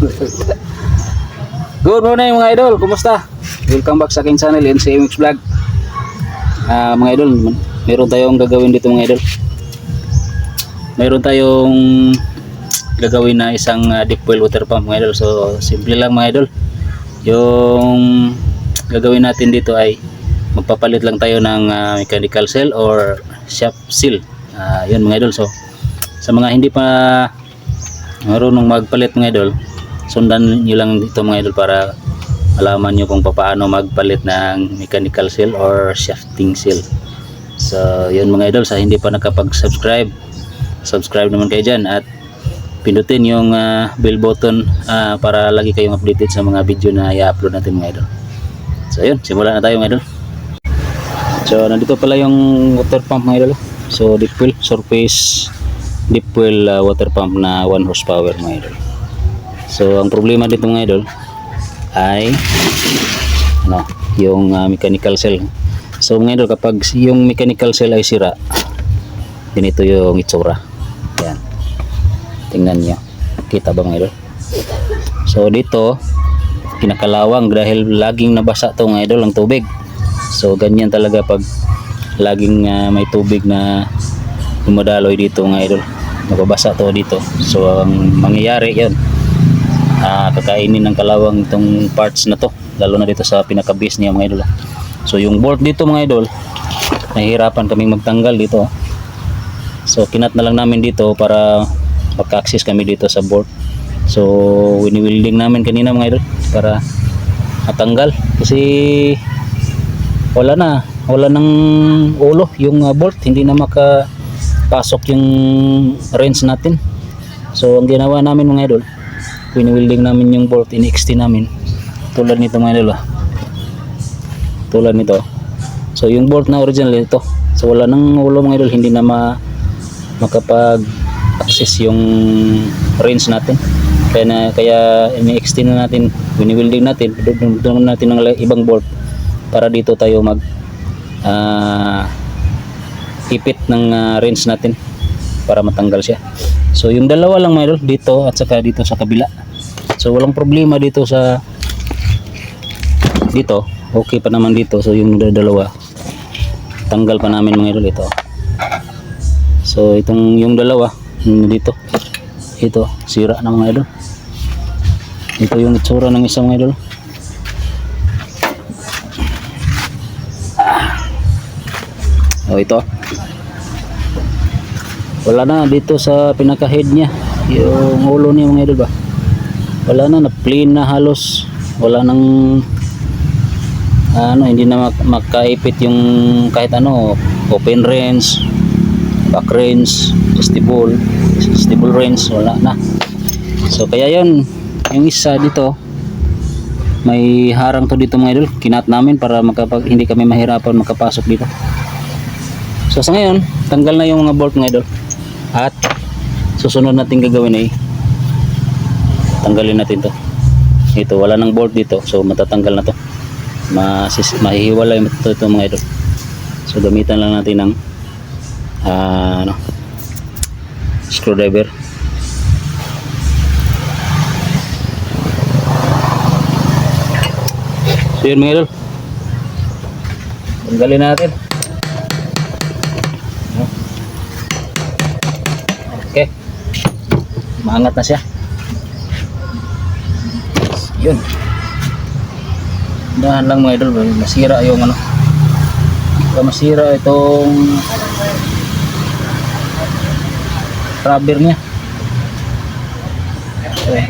Good morning mga idol, kumusta? Welcome back sa aking channel, NCMX Vlog. Ah, mga idol, meron tayong gagawin dito mga idol. Meron tayong gagawin na isang ah, deep well water pump mga idol. So, simple lang mga idol. Yung gagawin natin dito ay magpapalit lang tayo ng ah, mechanical seal or shaft seal. Ah, yun mga idol. So, sa mga hindi pa marunong magpalit mga idol, sundan nyo lang dito mga idol para alaman nyo kung paano magpalit ng mechanical seal or shafting seal. So, yun mga idol, sa hindi pa nakapag-subscribe, subscribe naman kayo dyan at pindutin yung ah, bell button ah, para lagi kayong updated sa mga video na i-upload natin mga idol. So, yun, simulan na tayo mga idol. So, nandito pala yung water pump mga idol. So, deep well, surface deep well ah, water pump na 1 horsepower mga idol. So, ang problema dito mga idol ay ano, yung ah, mechanical cell. So, mga idol, kapag yung mechanical cell ay sira, ganito yung itsura. Yan. Tingnan nyo. Kita ba mga idol? So, dito, kinakalawang dahil laging nabasa to mga idol ang tubig. So, ganyan talaga pag laging ah, may tubig na dumadaloy dito mga idol. Nababasa to dito. So, ang mangyayari yan, ah kakainin ng kalawang itong parts na to lalo na dito sa pinaka base niya mga idol so yung bolt dito mga idol nahihirapan kaming magtanggal dito so kinat na lang namin dito para maka-access kami dito sa bolt. So wini-welding namin kanina mga idol para matanggal. Kasi wala na wala nang ulo yung ah, bolt. Hindi na makapasok yung wrench natin. So ang ginawa namin mga idol pinwilding namin yung bolt in-extend namin. Tulad nito mga idol ah. tulad nito. So yung bolt na original ito. So wala nang ulo mga idol. Hindi na ma makapag access yung range natin. Kaya na kaya ini-extend na natin wini-welding natin doon natin ng ibang bolt para dito tayo mag ah, ipit ng ah, range natin para matanggal siya. So yung dalawa lang mga dito at saka dito sa kabila. So walang problema dito sa dito. Okay pa naman dito. So yung dalawa. Tanggal pa namin mga idol ito. So itong yung dalawa dito. Ito sira na mga idol ito yung itsura ng isang mga idol oh ito wala na dito sa pinaka head niya. Yung ulo niya mga idol ba? Wala na na plain na halos. Wala nang ano hindi na mak- makaipit yung kahit ano open range back range adjustable adjustable range wala na. So kaya yun yung isa dito may harang to dito mga idol. Kinat namin para makapag hindi kami mahirapan makapasok dito. So sa ngayon tanggal na yung mga bolt mga idol at susunod natin gagawin ay tanggalin natin to. Ito wala nang bolt dito so matatanggal na to. Masis, mahihiwalay ito, ito mga idol. So gamitan lang natin ng ah, ano, screwdriver. So yun mga idol. Tanggalin natin maangat na siya yun dahan lang mga idol masira yung ano masira itong rubber niya okay.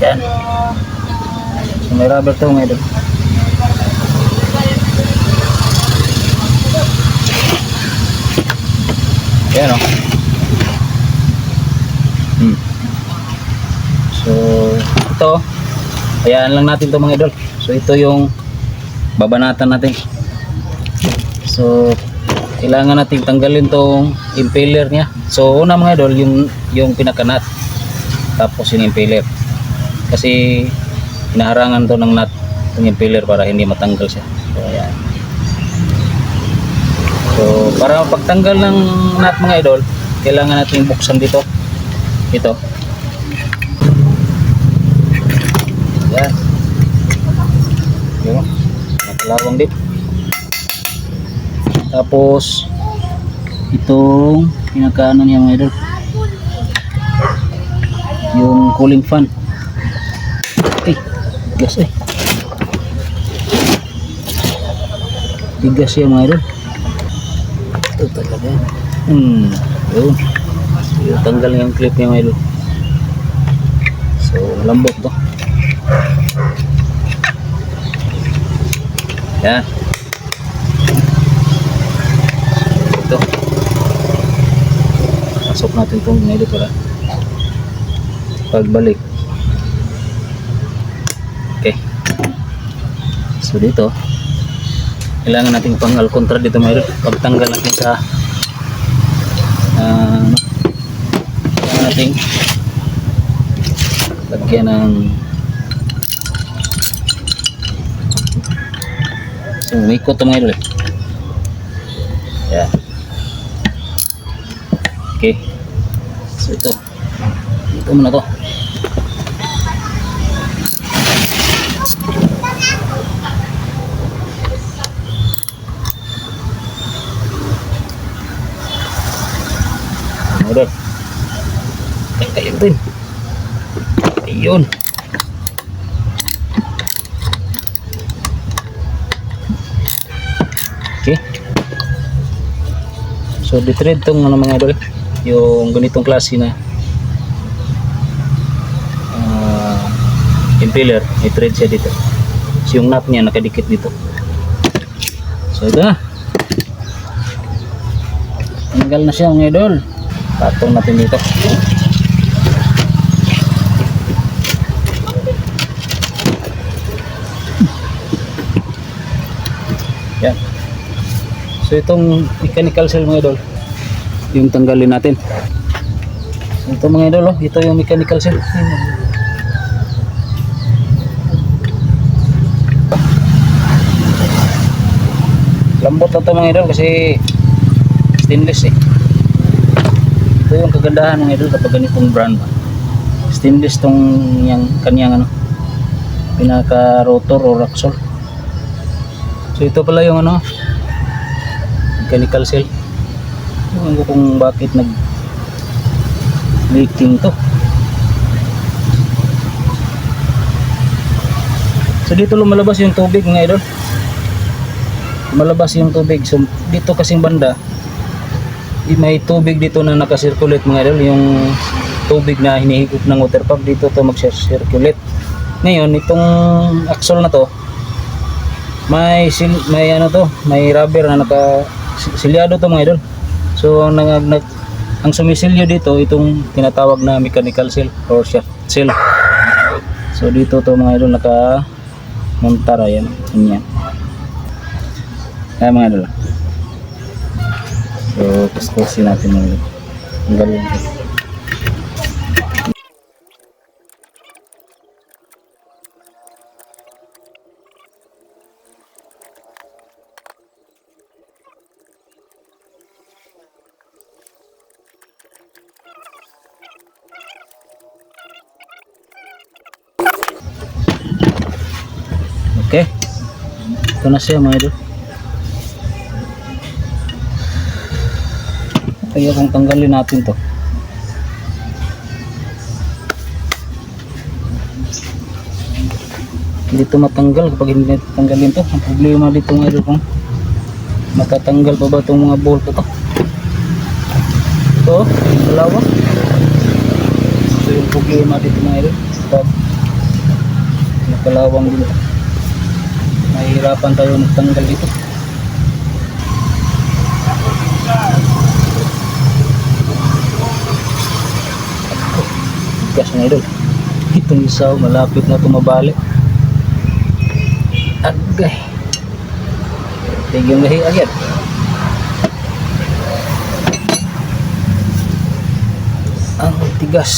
Ayan. So, may rubber to mga idol Ayan o. Hmm. Ito, hayaan lang natin to mga idol. So, ito yung babanatan natin. So, kailangan natin tanggalin tong impeller niya. So, una mga idol, yung, yung pinakanat. Tapos yung impeller. Kasi, inaharangan to ng nut yung impeller para hindi matanggal siya. So, ayan. So, para pagtanggal ng nut mga idol, kailangan natin buksan dito. Ito. Yan. Yun o. Nakalawang din. Tapos, itong pinakaano niya mga idol. Yung cooling fan. Ay, gas eh. Tigas siya mga idol. Ito talaga. Hmm, yun. Tanggal yung clip niya mga idol. So, lambot to. Yan. Ito. Pasok natin itong idol para pagbalik. Okay. So dito, kailangan nating pang alcontra dito idol. Pagtanggal natin sa ano, kailangan nating lagyan ng umikot ito mga idol. Yan. Okay. So ito. Ito muna to. Udah. Kayak din. Ayun. So, ditread tong ano mga idol, yung ganitong klase na ah impeller, i-thread siya dito. So, yung nut niya nakadikit dito. So, ito na. Tanggal na siya mga idol. Patong natin dito. So itong mechanical cell mga idol, yung tanggalin natin. Ito mga idol, oh, ito yung mechanical cell. Lambot na to mga idol kasi stainless eh. Ito yung kagandahan mga idol kapag ganitong brand. Stainless tong yang kanyang ano pinaka rotor o axle. So ito pala yung ano mechanical cell. Ewan ko kung bakit nag leaking to. So dito lumalabas yung tubig mga idol. Lumalabas yung tubig. So dito kasing banda may tubig dito na nakasirculate mga idol. Yung tubig na hinihigop ng water pump dito to mag-circulate. Ngayon itong axle na to may may ano to, may rubber na naka silyado to mga idol. So ang nag, nag ang sumisilyo dito itong tinatawag na mechanical seal or shaft seal. So dito to mga idol naka montara yan. Yan. Kaya mga idol. So kuskusin natin mga idol. Ang galing. Na siya mga idol. Kaya kung tanggalin natin to. Hindi to matanggal kapag hindi tanggalin to. Ang problema dito mga idol kung matatanggal pa ba itong mga bolt to. Ito, dalawa. Ito yung problema dito mga idol. Pag nakalawang dito mahihirapan tayo magtanggal dito. Gas na idol. Itong isaw malapit na tumabali agay. Tigil lahi agad ang tigas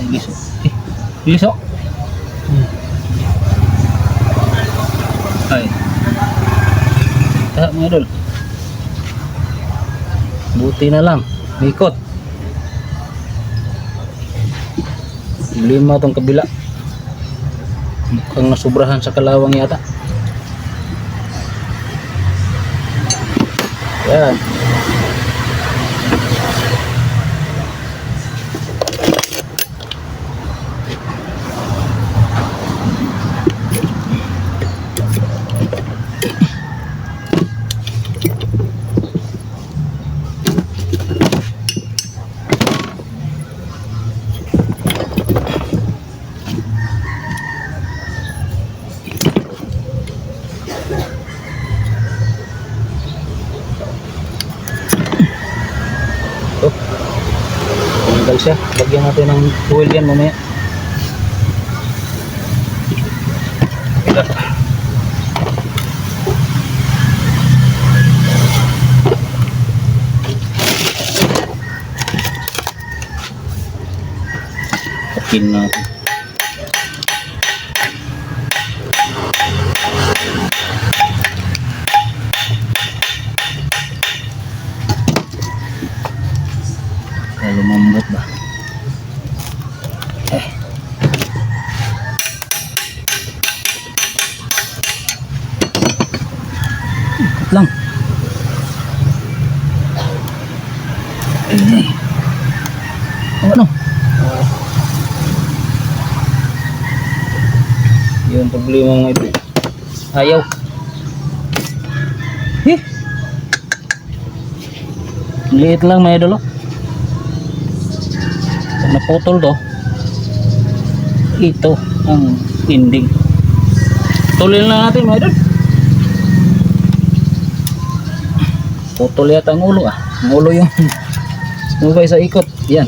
Ay, gusto Liso. Ay. Taha mga idol. Buti na lang. Ikot. Lima tong kabila. Mukhang nasubrahan sa kalawang yata. Yan. Lagyan natin ng oil yan mamaya. Pakin natin. Kaya lumambot ba? Eh. Ikot lang. Eh. Oh, ano? Yun problema mga ito. Ayaw. Eh. Liit lang mga idol. oh. Naputol to, ito ang ending. Tulin na natin mga idol. Putol yata ang ulo ah. Ang ulo yung sumubay sa ikot. Yan.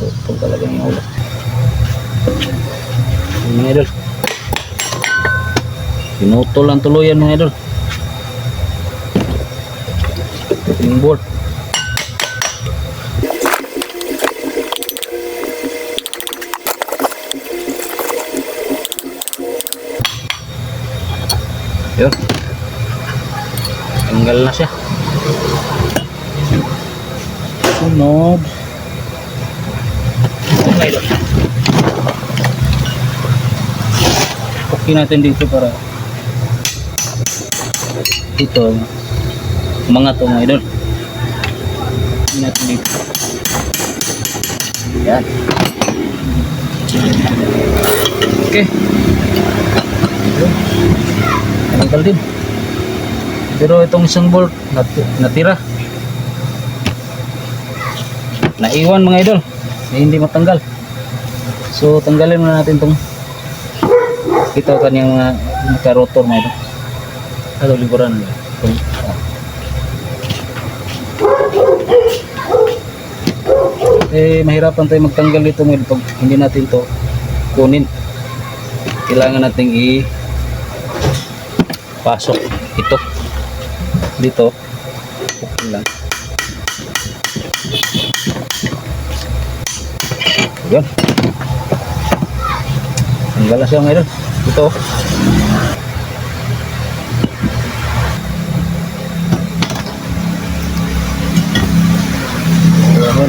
Putol talaga yung ulo. Mga idol. Pinutol ang tuluyan mga idol. Yung board. Yun. Tanggal na siya. Sunod. Okay natin dito para ito mga to mga idol. Natin dito. Yan. Okay. Tanggal din. Pero itong isang bolt nat- natira. Naiwan mga idol. Na hindi matanggal. So tanggalin muna natin tong ito kanyang mga naka-rotor mga idol. Ano ah. Eh mahirapan tayo magtanggal dito mga idol pag hindi natin to kunin. Kailangan nating i pasok ito. Dito. Okay lang. Yun. Tanggal na siya ngayon ito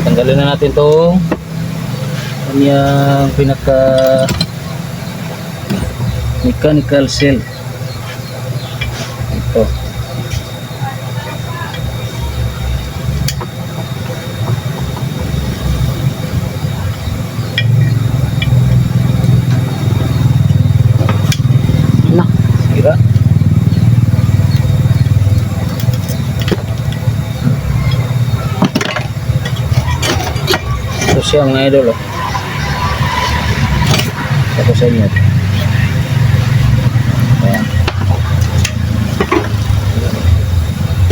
tanggalin na natin itong kanyang pinaka mechanical cell siya mga idol. Oh. Ito sa. Ayan.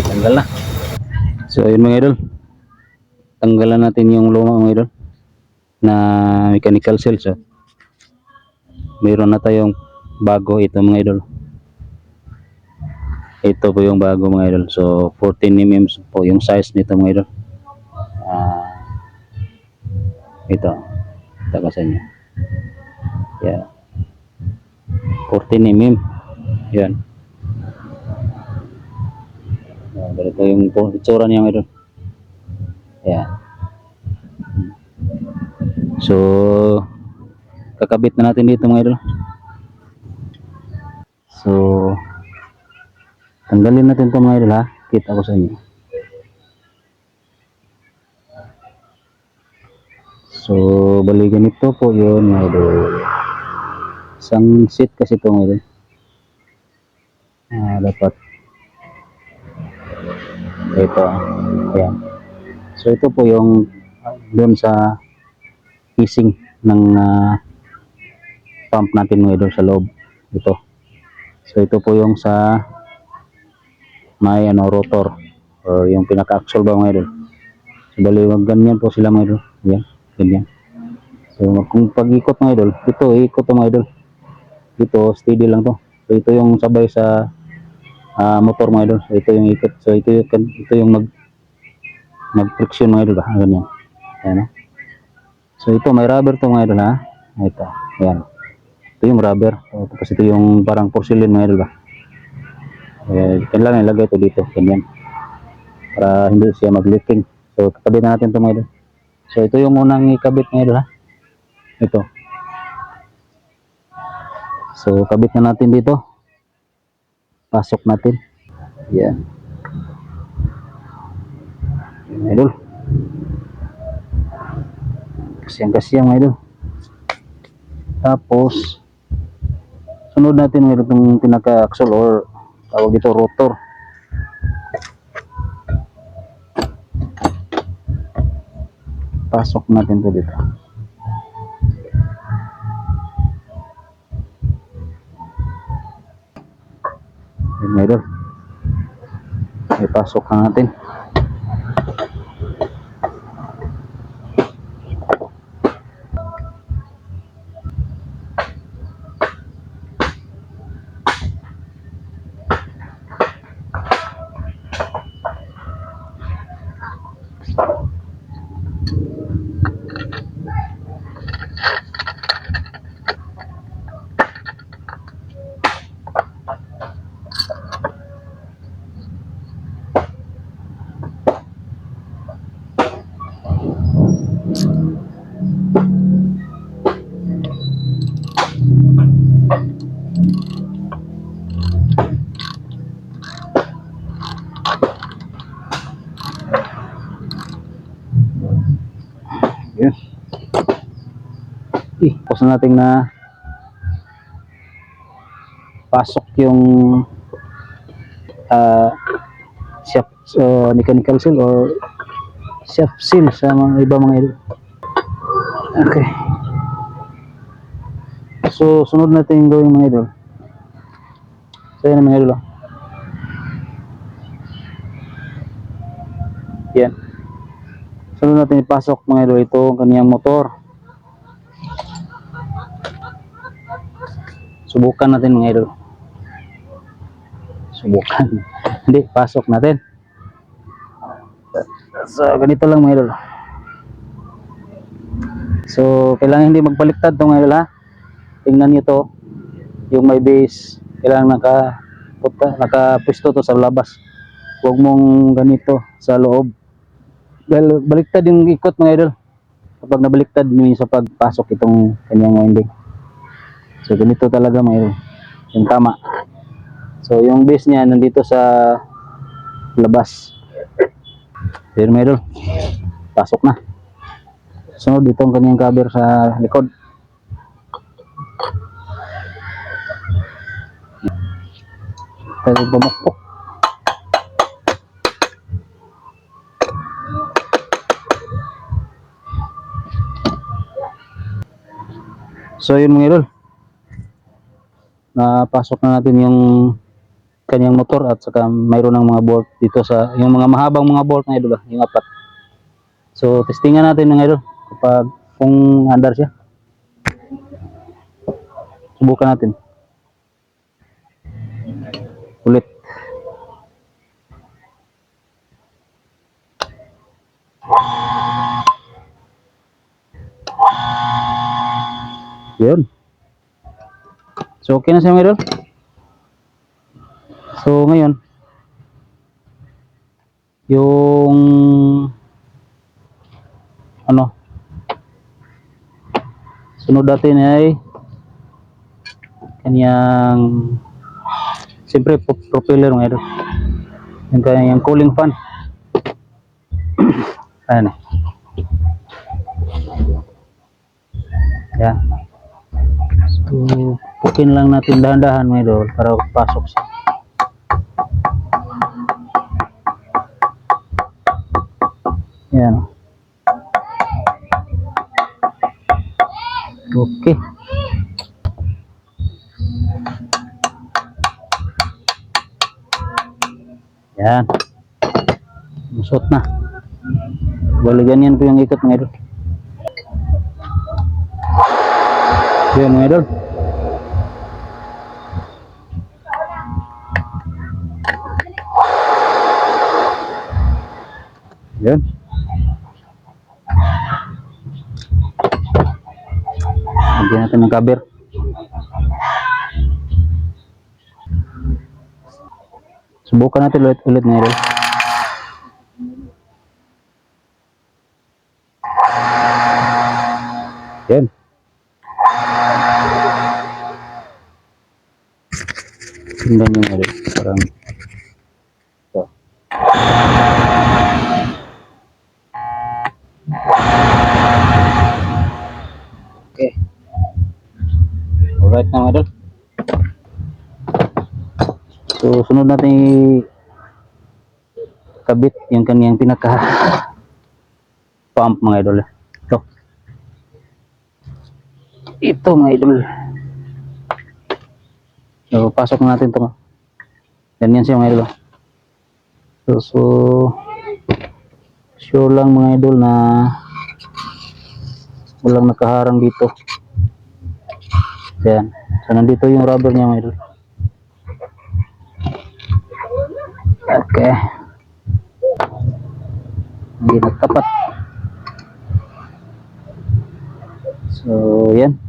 Tanggal na. So ayun mga idol. Tanggalan natin yung luma mga idol na mechanical cells. Oh. Mayroon na tayong bago ito mga idol. Ito po yung bago mga idol. So 14 mm po yung size nito mga idol. Ah ito. Ito ko sa inyo. Yan. 14 mm. Yan. Yan, ganito yung itsura niya ngayon. Yan. So, kakabit na natin dito mga idol. So, tanggalin natin ito mga idol ha. Kita ko sa inyo. So, bali ganito po yun mga idol. Isang seat kasi ito mga idol. Ah, dapat ito. Ayan. So, ito po yung ah, doon sa casing ng ah, pump natin mga idol sa loob. Ito. So, ito po yung sa may ano rotor or yung pinaka-axle ba mga idol. So, bali wag ganyan po sila mga idol. Yan, ganyan. So, kung pag-ikot mga idol, ito, ikot mga idol. Dito, steady lang to. So, ito yung sabay sa ah, motor mga idol. So, ito yung ikot. So, ito ito yung mag mag-friction mga idol? Ah, Ganyan. Ayan, oh. So, ito, may rubber to mga idol ha. Ito, ayan. Ito yung rubber. So, tapos ito yung parang porcelain mga idol ba? Eh, kailangan ilagay ito dito, ganyan. Para hindi siya mag-leaking. So, kakabit na natin ito mga idol. So, ito yung unang ikabit idol ha. Ito. So, kabit na natin dito. Pasok natin. Yan. Yan, idol. Kasiyang-kasiyang idol. Tapos, sunod natin idol itong pinaka-axle or tawag dito rotor. Pasok natin to dito. Yun. Ipasok na natin. Tapos na natin na pasok yung ah shaft uh, mechanical seal or shaft seal sa mga iba mga idol. Okay. So, sunod natin gawin mga idol. So, yan mga idol. oh. Yan. Sunod natin ipasok mga idol ito ang kaniyang motor. Subukan natin mga idol. Subukan. Hindi, pasok natin. So, ganito lang mga idol. So, kailangan hindi magpaliktad to mga idol ha. Tingnan niyo to. Yung may base, kailangan naka puta, nakapwesto to sa labas. Huwag mong ganito sa loob. Dahil baliktad yung ikot mga idol. Kapag nabaliktad yun sa pagpasok itong kanyang winding. So ganito talaga mga. Yung tama. So yung base niya nandito sa labas. Pero mga. Pasok na. Sunod dito ang kanyang cover sa likod. Pero bumukpok. So yun mga idol. Napasok na natin yung kanyang motor at saka mayroon ng mga bolt dito sa yung mga mahabang mga bolt na idol, ah, yung apat. So testingan natin mga idol kapag kung andar siya. Subukan natin. Ulit. Yun. So, okay na siya mga. So, ngayon, yung ano sunod natin ay kanyang siyempre pro- propeller mga idol. Yung kanyang cooling fan. Ayan. Yan so pukin lang natin dahan-dahan idol para pasok siya. Yan. Okay. Yan. Musot na. Bali ganyan po yung ikot mga idol yun yun lagyan natin ng cover subukan natin ulit ulit mga idol Yan. Tingnan nyo nga rin. So, sunod natin kabit yung kanyang pinaka pump mga idol. Ito. Ito mga idol. So, pasok na natin ito. Ganyan siya mga idol. So, so sure lang mga idol na walang nakaharang dito. Yan. So, nandito yung rubber niya mga idol. Okay. Hindi nagtapat. So, yan.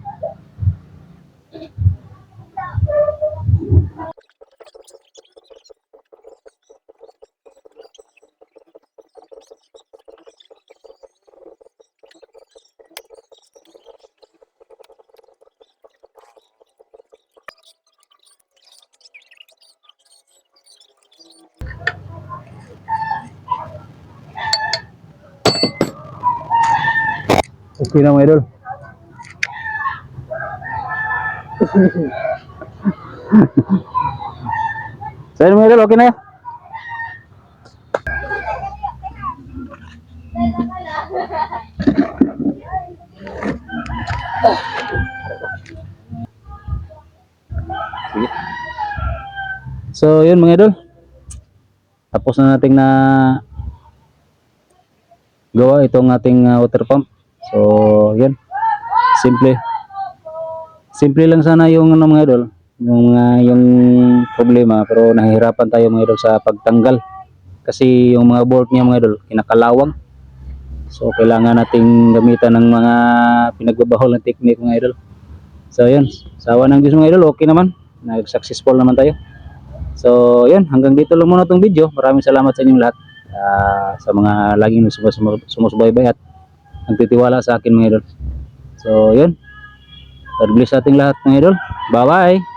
Okay na mga idol. so yun idol, okay na. Sige. So yun mga idol. Tapos na nating na gawa itong ating uh, water pump. So, yan. Simple. Simple lang sana yung ano mga idol, yung uh, yung problema pero nahihirapan tayo mga idol sa pagtanggal. Kasi yung mga bolt niya mga idol, kinakalawang. So, kailangan nating gamitan ng mga pinagbabahol na technique mga idol. So, yun. Sawa ng Diyos mga idol, okay naman. Nag-successful naman tayo. So, yun. Hanggang dito lang muna itong video. Maraming salamat sa inyong lahat. ah, sa mga laging sumus- sumusubaybay at nagtitiwala sa akin mga idol. So, yun. God bless ating lahat mga idol. Bye-bye!